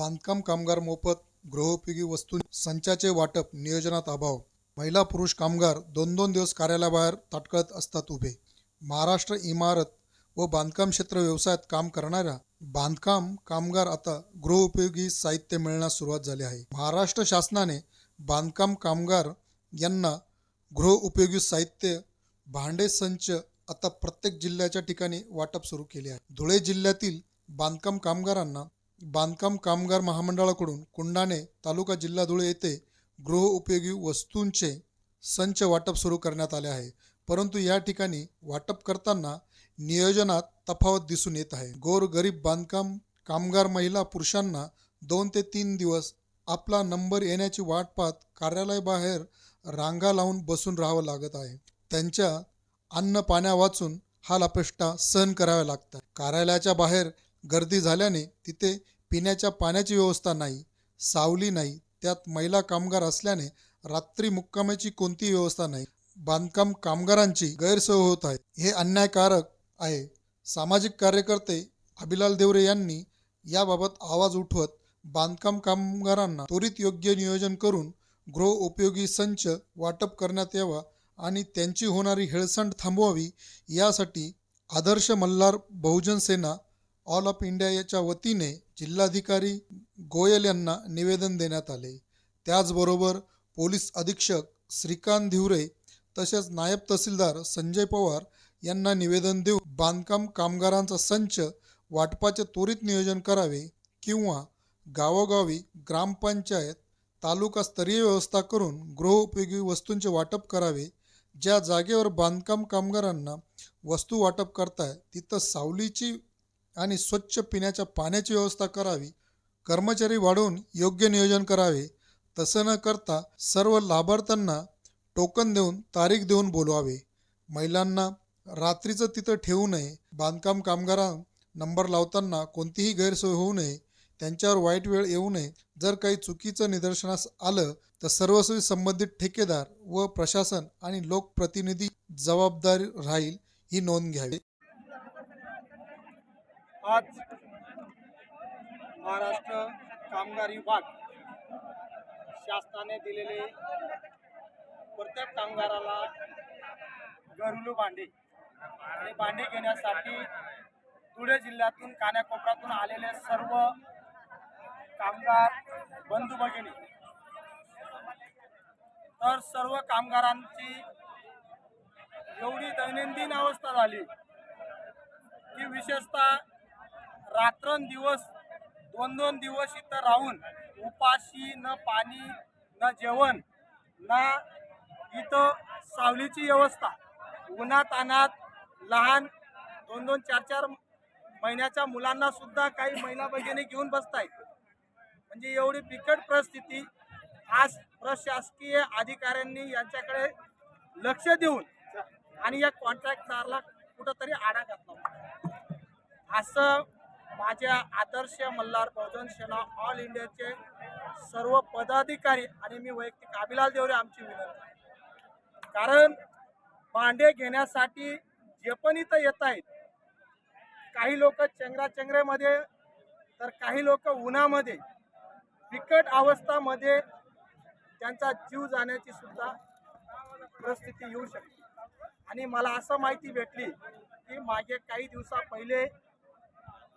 बांधकाम कामगार मोफत गृहोपयोगी वस्तू संचाचे वाटप नियोजनात अभाव. महिला पुरुष कामगार दोन दोन दिवस कार्यालयाबाहेर ताटकळत असतात उभे. महाराष्ट्र इमारत व बांधकाम क्षेत्र व्यवसायात काम करणाऱ्या बांधकाम कामगार आता गृहोपयोगी साहित्य मिळण्यास सुरुवात झाली आहे. महाराष्ट्र शासनाने बांधकाम कामगार यांना गृहउपयोगी साहित्य भांडे संच आता प्रत्येक जिल्ह्याच्या ठिकाणी वाटप सुरू केले आहे. धुळे जिल्ह्यातील बांधकाम कामगारांना बांधकाम कामगार महामंडळाकडून कुंडाणे तालुका जिल्हा धुळे येथे गृहोपयोगी वस्तूंचे संच वाटप सुरू करण्यात आले आहे. परंतु या ठिकाणी वाटप करताना नियोजनात तफावत दिसून येत आहे. गोरगरीब बांधकाम कामगार महिला पुरुषांना दोन ते तीन दिवस आपला नंबर येण्याची वाट पाहत कार्यालयाबाहेर रांगा लावून बसून राहावं लागत आहे. त्यांच्या अन्न पाण्या वाचून हा अपेष्टा सहन कराव्या लागतात. कार्यालयाच्या बाहेर गर्दी झाल्याने तिथे पिण्याच्या पाण्याची व्यवस्था नाही सावली नाही त्यात महिला कामगार असल्याने रात्री मुक्कामाची कोणतीही व्यवस्था नाही. बांधकाम कामगारांची गैरसोय होत आहे. हे अन्यायकारक आहे. सामाजिक कार्यकर्ते अभिलाल देवरे यांनी याबाबत आवाज उठवत बांधकाम कामगारांना त्वरित योग्य नियोजन करून गृह उपयोगी संच वाटप करण्यात यावा आणि त्यांची होणारी हेळसंड थांबवावी यासाठी Adarsh Malhar Bahujan Sena all of India याच्या वतीने जिल्हाधिकारी गोयल यांना निवेदन देण्यात आले. त्याचबरोबर पोलीस अधीक्षक श्रीकांत धिवरे तसेच नायब तहसीलदार संजय पवार यांना निवेदन देऊन बांधकाम कामगारांचा संच वाटपाचे त्वरित नियोजन करावे किंवा गावोगावी ग्रामपंचायत तालुकास्तरीय व्यवस्था करून गृहोपयोगी वस्तूंचे वाटप करावे. ज्या जागेवर बांधकाम कामगारांना वस्तू वाटप करताय तिथं सावलीची आणि स्वच्छ पिण्याच्या पाण्याची व्यवस्था करावी. कर्मचारी वाढवून योग्य नियोजन करावे. तसं न करता सर्व लाभार्थ्यांना टोकन देऊन तारीख देऊन बोलवावे. महिलांना रात्रीचं तिथं ठेवू नये. बांधकाम कामगारां नंबर लावताना कोणतीही गैरसोय होऊ नये. त्यांच्यावर वाईट वेळ येऊ नये. जर काही चुकीचं निदर्शनास आलं तर सर्वस्वी संबंधित ठेकेदार व प्रशासन आणि लोकप्रतिनिधी जबाबदारी राहील ही नोंद घ्यावी. आज महाराष्ट्र कामगार विभाग शासनाने दिलेले प्रत्येक कामगाराला घरकुल भांडे आणि भांडे घेण्यासाठी धुळे जिल्ह्यातून कान्याकोपऱ्यातून आलेले सर्व कामगार बंधू भगिनी. तर सर्व कामगारांची एवढी दैनंदिन अवस्था झाली की विशेषतः रात्रंदिवस दोन दोन दिवस इथं राहून उपाशी न पाणी न जेवण ना इथं सावलीची व्यवस्था. उन्हात अनात लहान दोन दोन चार चार महिन्याच्या मुलांना सुद्धा काही महिला भगिनी घेऊन बसतायत. म्हणजे एवढी बिकट परिस्थिती. आज प्रशासकीय अधिकाऱ्यांनी यांच्याकडे लक्ष देऊन आणि या कॉन्ट्रॅक्टदारला कुठंतरी आडा घातला असं माझ्या आदर्श मल्हार बहुजन सेना ऑल इंडियाचे सर्व पदाधिकारी आणि मी वैयक्तिक अभिलाल देवरे आमची विनंती कारण भांडे घेण्यासाठी जे पण इथं येत आहेत काही लोक चेंगराचेंगरेमध्ये तर काही लोक उन्हामध्ये बिकट अवस्थामध्ये त्यांचा जीव जाण्याची सुद्धा परिस्थिती येऊ शकते. आणि मला असं माहिती भेटली की मागे काही दिवसा पहिले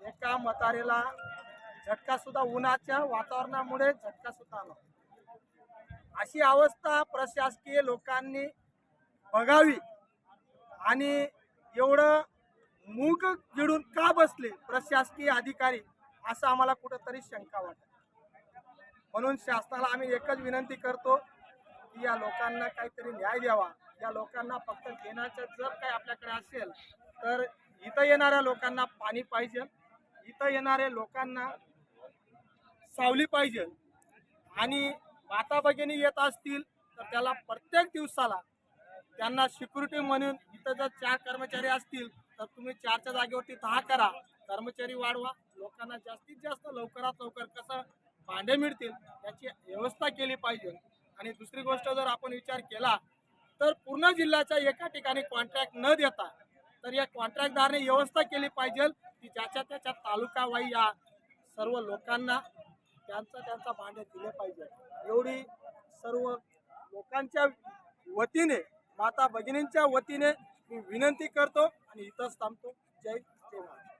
एका म्हातारेला झटका सुद्धा उन्हाच्या वातावरणामुळे झटका सुद्धा आला. अशी अवस्था प्रशासकीय लोकांनी बघावी आणि एवढं मूग गिळून का बसले प्रशासकीय अधिकारी असं आम्हाला कुठंतरी शंका वाटत. म्हणून शासनाला आम्ही एकच विनंती करतो की या लोकांना काहीतरी न्याय द्यावा. या लोकांना फक्त घेण्याचं जर काही आपल्याकडे असेल तर इथं येणाऱ्या लोकांना पाणी पाहिजे. इथं येणाऱ्या लोकांना सावली पाहिजे. आणि माता भगिनी येत असतील तर त्याला प्रत्येक दिवसाला त्यांना सिक्युरिटी म्हणून इथं जर चार कर्मचारी असतील तर तुम्ही चारच्या जागेवरती दहा करा. कर्मचारी वाढवा. लोकांना जास्तीत जास्त लवकरात लवकर कसं भांडे मिळतील याची व्यवस्था केली पाहिजे. आणि दुसरी गोष्ट जर आपण विचार केला तर पूर्ण जिल्ह्याच्या एका ठिकाणी कॉन्ट्रॅक्ट न देता तर या कॉन्ट्रॅक्टदारने व्यवस्था केली पाहिजे. की ज्याच्या त्याच्या तालुकावाई या सर्व लोकांना त्यांचा त्यांचा भांडे दिले पाहिजे. एवढी सर्व लोकांच्या वतीने माता भगिनींच्या वतीने मी विनंती करतो आणि इथंच थांबतो. जय जय महाराज.